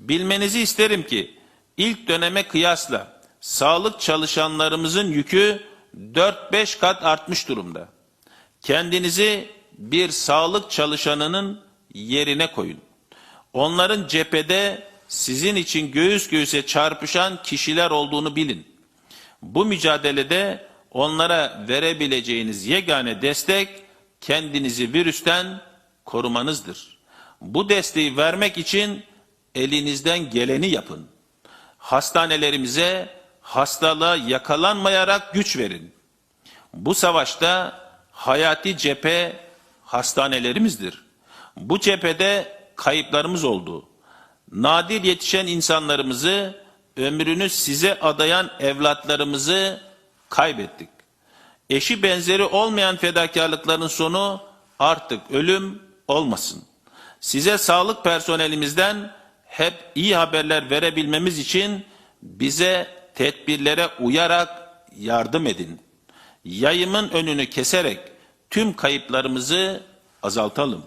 Bilmenizi isterim ki ilk döneme kıyasla sağlık çalışanlarımızın yükü 4-5 kat artmış durumda. Kendinizi bir sağlık çalışanının yerine koyun. Onların cephede sizin için göğüs göğüse çarpışan kişiler olduğunu bilin. Bu mücadelede onlara verebileceğiniz yegane destek kendinizi virüsten korumanızdır. Bu desteği vermek için elinizden geleni yapın. Hastanelerimize hastalığa yakalanmayarak güç verin. Bu savaşta hayati cephe hastanelerimizdir. Bu cephede kayıplarımız oldu. Nadir yetişen insanlarımızı, ömrünü size adayan evlatlarımızı kaybettik. Eşi benzeri olmayan fedakarlıkların sonu artık ölüm olmasın. Size sağlık personelimizden hep iyi haberler verebilmemiz için bize tedbirlere uyarak yardım edin. Yayımın önünü keserek tüm kayıplarımızı azaltalım.